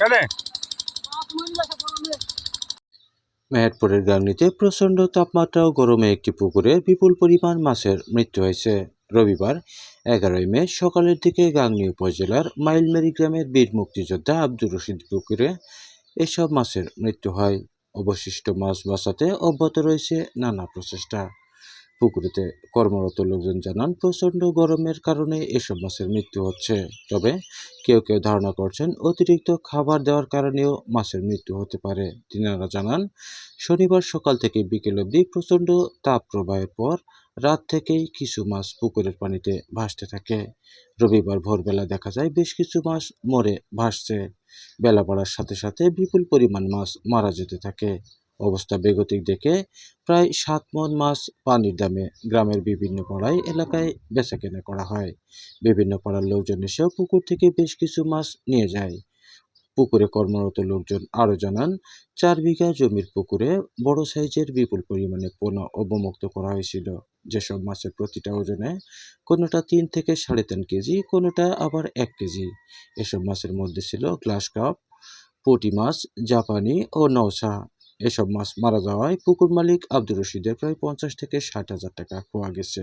কেন? মেহেরপুরের গাংনীতে প্রচণ্ড তাপমাত্রা ও গরমে একটি পুকুরে বিপুল পরিমাণ মাছের মৃত্যু হয়েছে। রবিবার এগারোই মে সকালের দিকে গাংনী উপজেলার মাইলমারি গ্রামের বীর মুক্তিযোদ্ধা আব্দুর রশিদ পুকুরে এসব মাছের মৃত্যু হয়। অবশিষ্ট মাছ বাঁচাতে অব্যাহত রয়েছে নানা প্রচেষ্টা। পুকুরেতে কর্মরত লোকজন জানান, প্রচণ্ড গরমের কারণে এসব মাছের মৃত্যু হচ্ছে। তবে কেউ কেউ ধারণা করছেন, অতিরিক্ত খাবার দেওয়ার কারণেও মাছের মৃত্যু হতে পারে। তিনারা জানান, শনিবার সকাল থেকে বিকেল অবধি প্রচণ্ড তাপ প্রবাহের পর রাত থেকেই কিছু মাছ পুকুরের পানিতে ভাসতে থাকে। রবিবার ভোরবেলা দেখা যায়, বেশ কিছু মাছ মরে ভাসছে। বেলা পড়ার সাথে সাথে বিপুল পরিমাণ মাছ মারা যেতে থাকে। অবস্থা বেগতিক দেখে প্রায় সাত মন মাছ পানির দামে গ্রামের বিভিন্ন পাড়ায় এলাকায় বেচাকেনা করা হয়। বিভিন্ন পাড়ার লোকজন এসেও পুকুর থেকে বেশ কিছু মাছ নিয়ে যায়। পুকুরে কর্মরত লোকজন আরও জানান, চার বিঘা জমির পুকুরে বড় সাইজের বিপুল পরিমাণে পোনা অবমুক্ত করা হয়েছিল। যেসব মাছের প্রতিটা ওজনে কোনোটা তিন থেকে সাড়ে তিন কেজি, কোনোটা আবার এক কেজি। এসব মাছের মধ্যে ছিল গ্লাস কাপ, পুঁটি মাছ, জাপানি ও নৌসা এসব মাছ মারা যাওয়ায় পুকুর মালিক আব্দুর রশিদের প্রায় পঞ্চাশ থেকে ষাট হাজার টাকা খোয়া গেছে।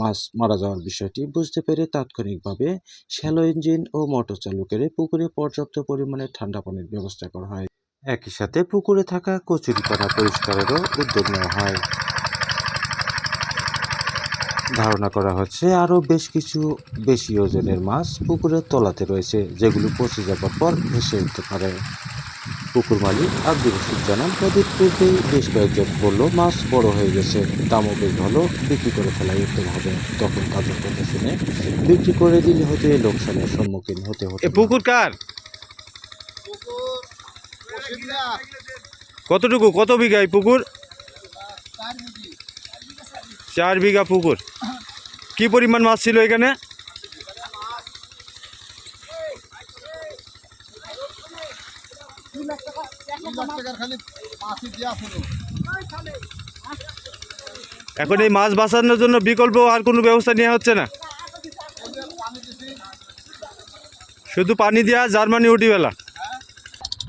মাছ মারা যাওয়ার বিষয়টি বুঝতে পেরে তাৎক্ষণিকভাবে শ্যালো ইঞ্জিন ও মোটর চালু করে পুকুরে পর্যাপ্ত পরিমাণে ঠান্ডা পানির ব্যবস্থা করা হয়। একই সাথে পুকুরে থাকা কচুরিপানা পরিষ্কারেরও উদ্যোগ নেওয়া হয়। ধারণা করা হচ্ছে আরও বেশ কিছু বেশি ওজনের মাছ পুকুরের তলাতে রয়েছে, যেগুলো পচে যাবার পর ভেসে উঠতে পারে। পুকুর মালিক আব্দুল রশিদ জানান নদীর পূর্বেই বেশ কয়েকজন বলল মাছ বড় হয়ে গেছে। দামও বেশ ভালো বিক্রি করে ফেলাই উত্তম হবে। তখন তাদের কথা শুনে বিক্রি করে দিলে হতে লোকসানের সম্মুখীন হতে হতো পুকুর কার? কতটুকু কত বিঘা এই পুকুর? চার বিঘা পুকুর। কি পরিমাণ মাছ ছিল এখানে? এখন এই মাছ বাঁচানোর জন্য বিকল্প আর কোনো ব্যবস্থা নেওয়া হচ্ছে না? শুধু পানি দেওয়া জার্মানি উঠিবেলা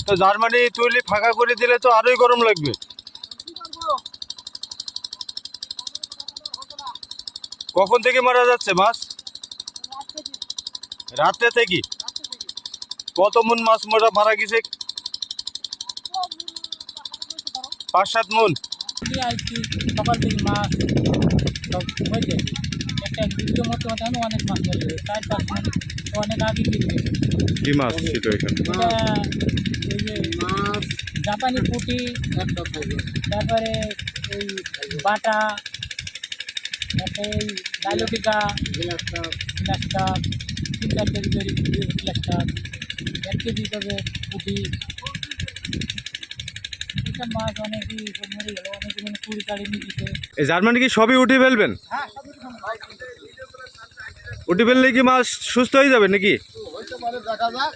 তো জার্মানি তুলি ফাঁকা করে দিলে তো আরোই গরম লাগবে। কখন থেকে মারা যাচ্ছে মাছ? রাত্রে থেকে। কত মন মাছ মোটা মারা গেছে? পাঁচ সাত মন সকাল থেকে মাছ সব হয়েছে একটা এক দুটো মতো মতো অনেক মাছ গেছে চার পাঁচ তো অনেক আগে কি মাছ ছিল এখানে? এটা ওই যে মাছ জাপানি পুঁটি তারপরে এই বাটা তারপরে এই ডাইলোটিকা গ্লাস কাপ তিন চার কেজি করে গ্লাস এক কেজি করে পুঁটি। মাছ অনেকই মরে গেল অনেক মানে কুড়ি কাড়ি নিয়ে এই জার্মানি কি সবই উঠে ফেলবেন? উঠে ফেললে কি মাছ সুস্থ হয়ে যাবে নাকি? দেখা যাক।